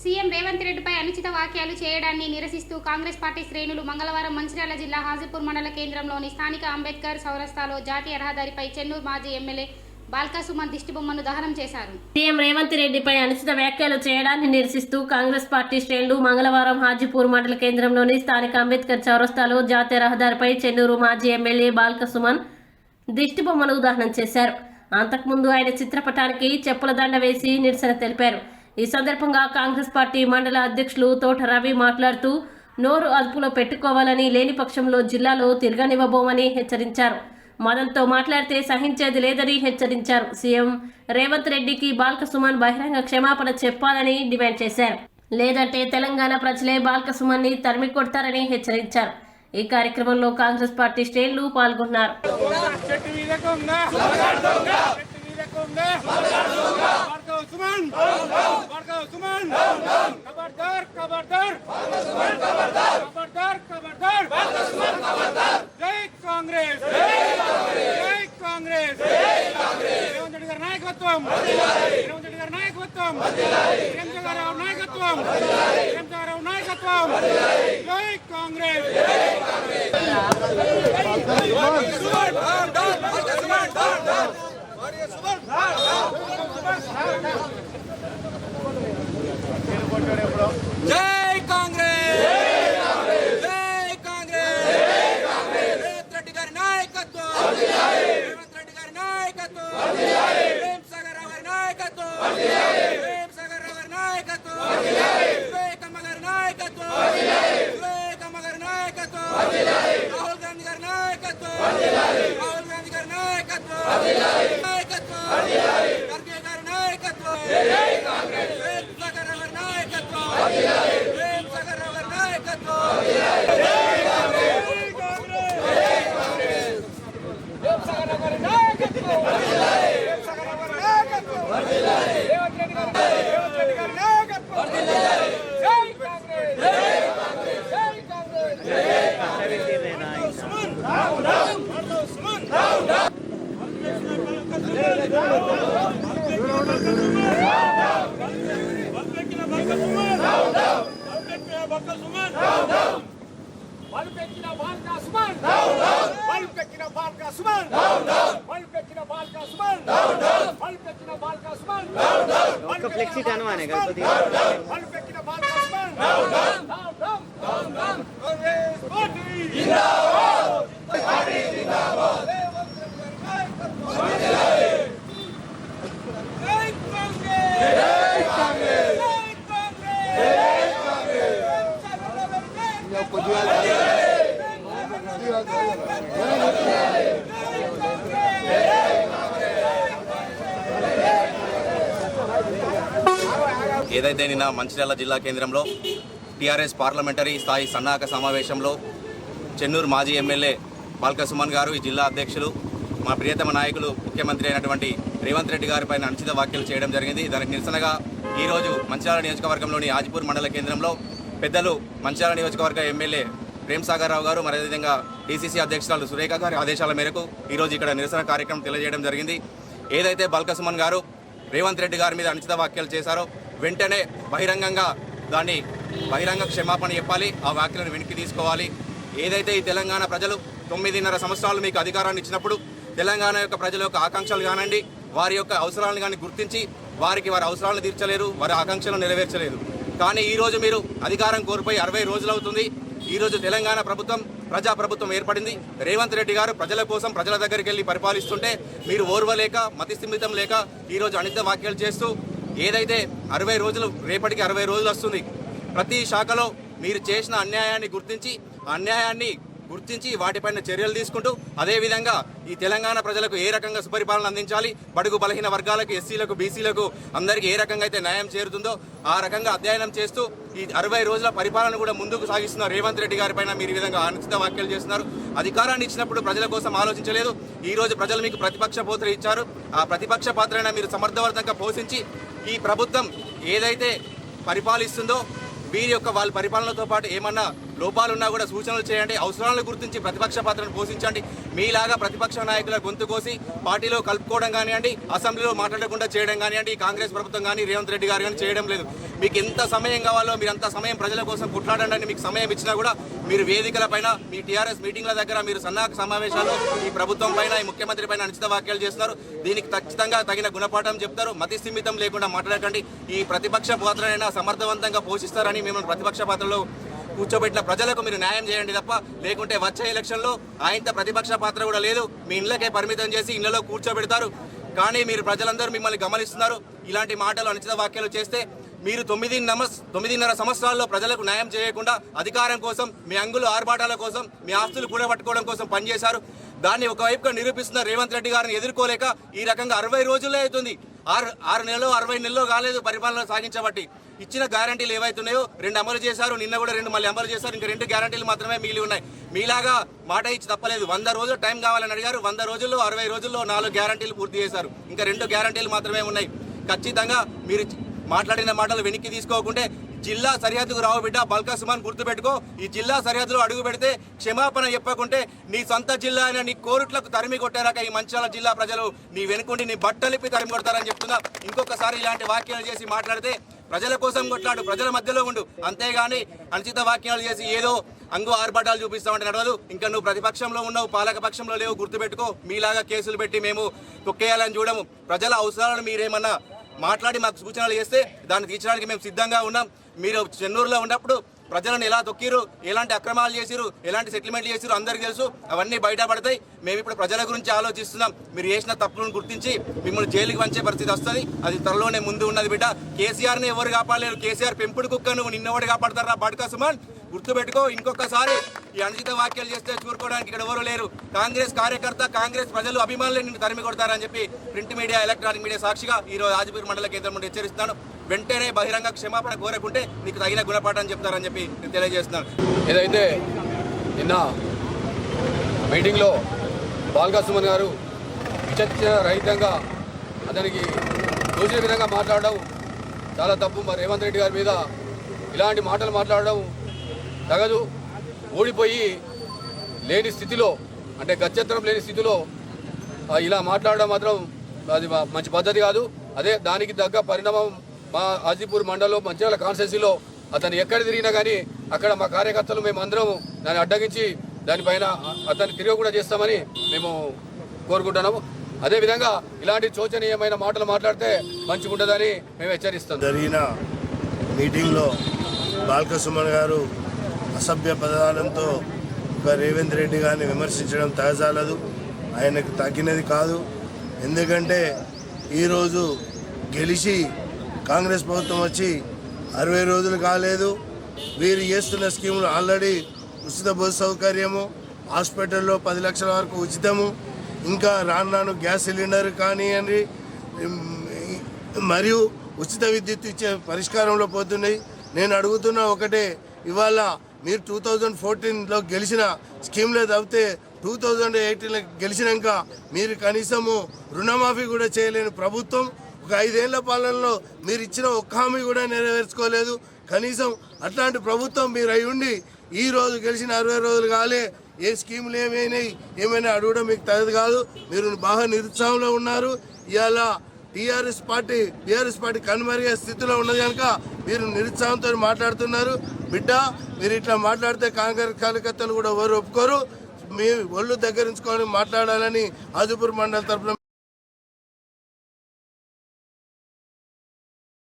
CM Revanth రెడ్డిపై అనుచిత వ్యాఖ్యలు చేయడాన్ని నిరసిస్తూ కాంగ్రెస్ పార్టీ శ్రేణులు మంగళవారం మంచిర్యాల జిల్లా హాజీపూర్ మండల కేంద్రంలోని స్థానిక అంబేద్కర్ చౌరస్తాలో జాతీయ రహదారిపై చెన్నూరు మాజీ ఎమ్మెల్యే బాల్కా సుమన్ దిష్టిబొమ్మను దహనం చేశారు. సీఎం రేవంత్ రెడ్డిపై అనుచిత వ్యాఖ్యలు చేయడాన్ని నిరసిస్తూ కాంగ్రెస్ పార్టీ శ్రేణులు మంగళవారం హాజీపూర్ మండల కేంద్రంలోని స్థానిక అంబేద్కర్ చౌరస్తాలో జాతీయ రహదారిపై చెన్నూరు మాజీ ఎమ్మెల్యే బాల్క సుమన్ దిష్టిబొమ్మను దహనం చేశారు. అంతకుముందు ఆయన చిత్రపటానికి చెప్పుల దండ వేసి నిరసన తెలిపారు. ఈ సందర్భంగా కాంగ్రెస్ పార్టీ మండల అధ్యక్షులు తోట రవి మాట్లాడుతూ నోరు అదుపులో పెట్టుకోవాలని లేని పక్షంలో జిల్లాలో తిరగనివ్వబోమని హెచ్చరించారు. మదంతో మాట్లాడితే సహించేది లేదని హెచ్చరించారు. సీఎం రేవంత్ రెడ్డికి బాల్క సుమన్ బహిరంగ క్షమాపణ చెప్పాలని డిమాండ్ చేశారు. లేదంటే తెలంగాణ ప్రజలే బాల్క సుమన్ని తరిమి కొడతారని హెచ్చరించారు. ఈ కార్యక్రమంలో కాంగ్రెస్ పార్టీ శ్రేణులు పాల్గొన్నారు. సుమన్ పడతావు సుమన్ ఖబర్దార్ ఖబర్దార్ ఖబర్దార్ ఖబర్దార్ జై కాంగ్రెస్ జై కాంగ్రెస్ రేవంత్ రెడ్డి గారి నాయకత్వం రేవంత్ రెడ్డి గారి నాయకత్వం రేవంత్ గారి నాయకత్వం రేవంత్ గారి నాయకత్వం జై కాంగ్రెస్ జై కాంగ్రెస్! జై కాంగ్రెస్! రేవంత్ రెడ్డి గారి నాయకత్వం! రేవంత్ రెడ్డి గారి నాయకత్వం! ప్రేమ్ సాగర్ రావు గారి నాయకత్వం! ప్రేమ్ సాగర్ రావు గారి నాయకత్వం! వివేకమ్మ గారి నాయకత్వం! వివేకమ్మ గారి నాయకత్వం! రాహుల్ గాంధీ గారి నాయకత్వం! రాహుల్ గాంధీ గారి నాయకత్వం ఖర్గే గారి నాయకత్వం ప్రేమ్ సాగర్ రావు గారి నాయకత్వం ప్రేమ్ సాగర్ రావు గారి నాయకత్వం పలుపెక్కిన బాల్కా సుమన్ పలుపెక్కిన బాల్కా సుమన్ పలుపెక్కిన బాల్కా సుమన్ పలుపెక్కిన బాల్కా సుమన్ ఒక్క ఫ్లెక్సీ కనవానే కదా కొద్దిగా పలుపెక్కిన Balka Suman down down down down Congress party జిందాబాద్ పార్టీ జిందాబాద్ జై కాంగ్రెస్ జై కాంగ్రెస్ జై కాంగ్రెస్ ఏదైతే నిన్న మంచిర్యాల జిల్లా కేంద్రంలో టీఆర్ఎస్ పార్లమెంటరీ స్థాయి సన్నాహక సమావేశంలో చెన్నూరు మాజీ ఎమ్మెల్యే బాల్క సుమన్ గారు ఈ జిల్లా అధ్యక్షులు మా ప్రియతమ నాయకులు ముఖ్యమంత్రి అయినటువంటి రేవంత్ రెడ్డి గారిపైన అనుచిత వ్యాఖ్యలు చేయడం జరిగింది. దానికి నిరసనగా ఈరోజు మంచిర్యాల నియోజకవర్గంలోని ఆజిపూర్ మండల కేంద్రంలో పెద్దలు మంచిర్యాల నియోజకవర్గ ఎమ్మెల్యే ప్రేమ్ సాగర్ రావు గారు మరి అదేవిధంగా డీసీసీ అధ్యక్షురాలు సురేఖ గారి ఆదేశాల మేరకు ఈరోజు ఇక్కడ నిరసన కార్యక్రమం తెలియజేయడం జరిగింది. ఏదైతే బాల్క సుమన్ గారు రేవంత్ రెడ్డి గారి మీద అనుచిత వ్యాఖ్యలు చేశారో వెంటనే బహిరంగంగా దాన్ని బహిరంగ క్షమాపణ చెప్పాలి. ఆ వ్యాఖ్యలను వెనక్కి తీసుకోవాలి. ఏదైతే ఈ తెలంగాణ ప్రజలు తొమ్మిదిన్నర సంవత్సరాలు మీకు అధికారాన్ని ఇచ్చినప్పుడు తెలంగాణ యొక్క ప్రజల యొక్క ఆకాంక్షలు కానండి వారి యొక్క అవసరాలను కానీ గుర్తించి వారికి వారి అవసరాలను తీర్చలేరు వారి ఆకాంక్షలను నెరవేర్చలేదు. కానీ ఈ రోజు మీరు అధికారం కోల్పోయి అరవై రోజులు అవుతుంది. ఈరోజు తెలంగాణ ప్రభుత్వం ప్రజా ప్రభుత్వం ఏర్పడింది. రేవంత్ రెడ్డి గారు ప్రజల కోసం ప్రజల దగ్గరికి వెళ్ళి పరిపాలిస్తుంటే మీరు ఓర్వలేక మతిస్థిమితం లేక ఈరోజు అనిత వ్యాఖ్యలు చేస్తూ ఏదైతే అరవై రోజులు రేపటికి అరవై రోజులు వస్తుంది ప్రతి శాఖలో మీరు చేసిన అన్యాయాన్ని గుర్తించి అన్యాయాన్ని గుర్తించి వాటిపైన చర్యలు తీసుకుంటూ అదేవిధంగా ఈ తెలంగాణ ప్రజలకు ఏ రకంగా సుపరిపాలన అందించాలి? బడుగు బలహీన వర్గాలకు ఎస్సీలకు బీసీలకు అందరికీ ఏ రకంగా అయితే న్యాయం చేరుతుందో ఆ రకంగా అధ్యయనం చేస్తూ ఈ అరవై రోజుల పరిపాలన కూడా ముందుకు సాగిస్తున్న రేవంత్ రెడ్డి గారి పైన మీరు ఈ విధంగా అనుచిత వ్యాఖ్యలు చేస్తున్నారు. అధికారాన్ని ఇచ్చినప్పుడు ప్రజల కోసం ఆలోచించలేదు. ఈ రోజు ప్రజలు మీకు ప్రతిపక్ష పోత్ర ఇచ్చారు. ఆ ప్రతిపక్ష పాత్రైనా మీరు సమర్థవంతంగా పోషించి ఈ ప్రభుత్వం ఏదైతే పరిపాలిస్తుందో వీరి యొక్క వాళ్ళ పరిపాలనతో పాటు ఏమన్నా లోపాలు ఉన్నా కూడా సూచనలు చేయండి. అవసరాలను గుర్తించి ప్రతిపక్ష పాత్రను పోషించండి. మీలాగా ప్రతిపక్ష నాయకుల గొంతు కోసి పార్టీలో కలుపుకోవడం కానివ్వండి అసెంబ్లీలో మాట్లాడకుండా చేయడం కానివ్వండి ఈ కాంగ్రెస్ ప్రభుత్వం కానీ రేవంత్ రెడ్డి గారు కానీ చేయడం లేదు. మీకు ఎంత సమయం కావాలో మీరు అంత సమయం ప్రజల కోసం కొట్లాడండి అని మీకు సమయం ఇచ్చినా కూడా మీరు వేదికల పైన మీ టీఆర్ఎస్ మీటింగ్ల దగ్గర మీరు సన్నాహక సమావేశాలు ఈ ప్రభుత్వం పైన ఈ ముఖ్యమంత్రి పైన అనుచిత వ్యాఖ్యలు చేస్తున్నారు. దీనికి ఖచ్చితంగా తగిన గుణపాఠం చెప్తారు. మతి స్థిమితం లేకుండా మాట్లాడకండి. ఈ ప్రతిపక్ష పాత్రనైనా సమర్థవంతంగా పోషిస్తారని మిమ్మల్ని ప్రతిపక్ష పాత్రలో కూర్చోబెట్టిన ప్రజలకు మీరు న్యాయం చేయండి తప్ప లేకుంటే వచ్చే ఎలక్షన్లో ఆయంత ప్రతిపక్ష పాత్ర కూడా లేదు. మీ ఇళ్ళకే పరిమితం చేసి ఇళ్ళలో కూర్చోబెడతారు. కానీ మీరు ప్రజలందరూ మిమ్మల్ని గమనిస్తున్నారు. ఇలాంటి మాటలు అనుచిత వ్యాఖ్యలు చేస్తే మీరు తొమ్మిది నమస్ తొమ్మిదిన్నర సంవత్సరాల్లో ప్రజలకు న్యాయం చేయకుండా అధికారం కోసం మీ అంగులు ఆర్భాటాల కోసం మీ ఆస్తులు కూడబట్టుకోవడం కోసం పనిచేశారు. దాన్ని ఒకవైపుగా నిరూపిస్తున్న రేవంత్ రెడ్డి గారిని ఎదుర్కోలేక ఈ రకంగా అరవై రోజులే అవుతుంది. ఆరు ఆరు నెలలు అరవై నెలలో కాలేదు పరిపాలన సాగించబట్టి. ఇచ్చిన గ్యారంటీలు ఏవైతున్నాయో రెండు అమలు చేశారు నిన్న కూడా రెండు మళ్ళీ అమలు చేశారు ఇంకా రెండు గ్యారంటీలు మాత్రమే మిగిలి ఉన్నాయి. మీలాగా మాట ఇచ్చి తప్పలేదు. వంద రోజులు టైం కావాలని అడిగారు. వంద రోజుల్లో అరవై రోజుల్లో నాలుగు గ్యారంటీలు పూర్తి చేశారు. ఇంకా రెండు గ్యారంటీలు మాత్రమే ఉన్నాయి. ఖచ్చితంగా మీరు మాట్లాడిన మాటలు వెనక్కి తీసుకోకుంటే జిల్లా సరిహద్దుకు రావు బిడ్డ బల్కా సుమాన్ గుర్తుపెట్టుకో. ఈ జిల్లా సరిహద్దులో అడుగు పెడితే క్షమాపణ చెప్పకుంటే నీ సొంత జిల్లా అయిన నీ కోరుట్లకు తరిమి కొట్టారాక ఈ మంచాల జిల్లా ప్రజలు నీ వెనుకుండి నీ బట్టలిప్పి తరిమి కొడతారని చెప్తున్నా. ఇంకొకసారి ఇలాంటి వాక్యాలు చేసి మాట్లాడితే ప్రజల కోసం కొట్లాడు ప్రజల మధ్యలో ఉండు. అంతేగాని అనుచిత వాక్యాలు చేసి ఏదో అంగు ఆర్భాటాలు చూపిస్తామంటే నడవదు. ఇంకా నువ్వు ప్రతిపక్షంలో ఉన్నావు పాలక పక్షంలో లేవు గుర్తుపెట్టుకో. మీలాగా కేసులు పెట్టి మేము తొక్కేయాలని చూడము. ప్రజల అవసరాలను మీరేమన్నా మాట్లాడి మాకు సూచనలు చేస్తే దాన్ని తీర్చడానికి మేము సిద్ధంగా ఉన్నాం. మీరు చెన్నూరులో ఉన్నప్పుడు ప్రజలను ఎలా తొక్కిరు ఎలాంటి అక్రమాలు చేసిరు ఎలాంటి సెటిల్మెంట్లు చేసిరు అందరికీ తెలుసు. అవన్నీ బయటపడతాయి మేము ఇప్పుడు ప్రజల గురించి ఆలోచిస్తున్నాం. మీరు చేసిన తప్పులను గుర్తించి మిమ్మల్ని జైలుకి వంచే పరిస్థితి వస్తుంది. అది త్వరలోనే ముందు ఉన్నది బిడ్డ. కేసీఆర్ని ఎవరు కాపాడలేరు? కేసీఆర్ పెంపుడు కుక్క నువ్వు నిన్నెవడు కాపాడతారా? బడ్కా సుమన్? గుర్తుపెట్టుకో ఇంకొకసారి ఈ అనుచిత వ్యాఖ్యలు చేస్తే చూరుకోవడానికి ఇక్కడ ఎవరు లేరు. కాంగ్రెస్ కార్యకర్త కాంగ్రెస్ ప్రజలు అభిమానులు నిన్ను తరిమి కొడతారని చెప్పి ప్రింట్ మీడియా ఎలక్ట్రానిక్ మీడియా సాక్షిగా ఈ రోజు మండల కేంద్రం నుండి హెచ్చరిస్తాను వెంటనే బహిరంగ క్షమాపణ కోరకుంటే నీకు తగిన గుణపాఠం చెప్తారని చెప్పి నేను తెలియజేస్తున్నాను. ఏదైతే నిన్న మీటింగ్లో బాల్గా సుమన్ గారు విచక్షణ రహితంగా అతనికి తోచిన విధంగా మాట్లాడడం చాలా తప్పు. మరి రేవంత్ రెడ్డి గారి మీద ఇలాంటి మాటలు మాట్లాడడం తగదు. ఓడిపోయి లేని స్థితిలో అంటే గత్యంతరం లేని స్థితిలో ఇలా మాట్లాడడం మాత్రం అది మంచి పద్ధతి కాదు. అదే దానికి తగ్గ పరిణామం మా హాజీపూర్ మండలం మంచిర్యాల కాన్స్టెన్సీలో అతను ఎక్కడ తిరిగినా కానీ అక్కడ మా కార్యకర్తలు మేము అందరం దాన్ని అడ్డగించి దానిపైన అతన్ని తిరిగి కూడా చేస్తామని మేము కోరుకుంటున్నాము. అదేవిధంగా ఇలాంటి శోచనీయమైన మాటలు మాట్లాడితే మంచిగా ఉండదని మేము హెచ్చరిస్తాం జరిగిన మీటింగ్లో బాలకృష్ణ గారు అసభ్య పదాలంతో ఒక రేవంత్ రెడ్డి గారిని విమర్శించడం తగజాలదు ఆయనకు తగ్గినది కాదు. ఎందుకంటే ఈరోజు గెలిచి కాంగ్రెస్ ప్రభుత్వం వచ్చి అరవై రోజులు కాలేదు. వీరు చేస్తున్న స్కీములు ఆల్రెడీ ఉచిత బస్సు సౌకర్యము హాస్పిటల్లో పది లక్షల వరకు ఉచితము ఇంకా రాను రాను గ్యాస్ సిలిండర్ కానివ్వండి మరియు ఉచిత విద్యుత్ ఇచ్చే పరిష్కారంలో పోతున్నాయి. నేను అడుగుతున్న ఒకటే ఇవాళ మీరు టూ థౌజండ్ ఫోర్టీన్లో గెలిచిన స్కీమ్లో తప్పితే టూ థౌజండ్ ఎయిటీన్లో గెలిచినాక మీరు కనీసము రుణమాఫీ కూడా చేయలేని ప్రభుత్వం. ఒక ఐదేళ్ళ పాలనలో మీరు ఇచ్చిన ఒక్క హామీ కూడా నెరవేర్చుకోలేదు. కనీసం అట్లాంటి ప్రభుత్వం మీరు అయి ఉండి ఈ రోజు గెలిచిన అరవై రోజులు కాలే ఏ స్కీములు ఏమైనాయి ఏమైనా అడగడం మీకు తగదు కాదు. మీరు బాగా నిరుత్సాహంలో ఉన్నారు. ఇవాళ టీఆర్ఎస్ పార్టీ టీఆర్ఎస్ పార్టీ కనుమరిగే స్థితిలో ఉన్నది కనుక మీరు నిరుత్సాహంతో మాట్లాడుతున్నారు. బిడ్డ మీరు ఇట్లా మాట్లాడితే కాంగ్రెస్ కార్యకర్తలు కూడా ఎవరు ఒప్పుకోరు. మీ ఒళ్ళు దగ్గరించుకొని మాట్లాడాలని ఆదిపూర్ మండలి తరఫున